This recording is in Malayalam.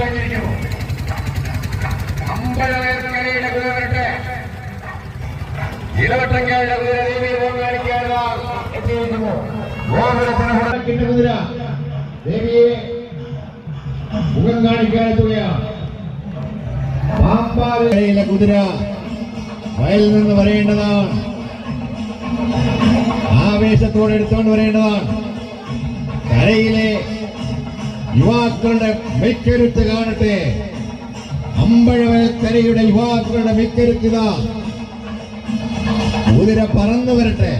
പറഞ്ഞു കഴിഞ്ഞിരിക്കുന്നു അമ്പലവേർക്കരയുടെ കുതിരട്ടെ ഇരുപത്തഞ്ചായിരം കുതിര ദേവിയെ ഓർമ്മിക്കാനുള്ള എത്തിയിരിക്കുന്നു ഓർമ്മത്തിന് കുതിര ദേവിയെ മുഖം കാണിക്കാൻ എത്തുകയാണ്. പാമ്പാലയിലെ കുതിര വയലിൽ നിന്ന് വരേണ്ടതാണ്. ആവേശത്തോടെ എടുത്തുകൊണ്ട് വരേണ്ടതാണ്. കരയിലെ യുവാക്കളുടെ മെക്കരുത്ത് കാണട്ടെ. അമ്പഴവയക്കരയുടെ യുവാക്കളുടെ മെക്കരുത്തിത കുതിര പറന്നു വരട്ടെ.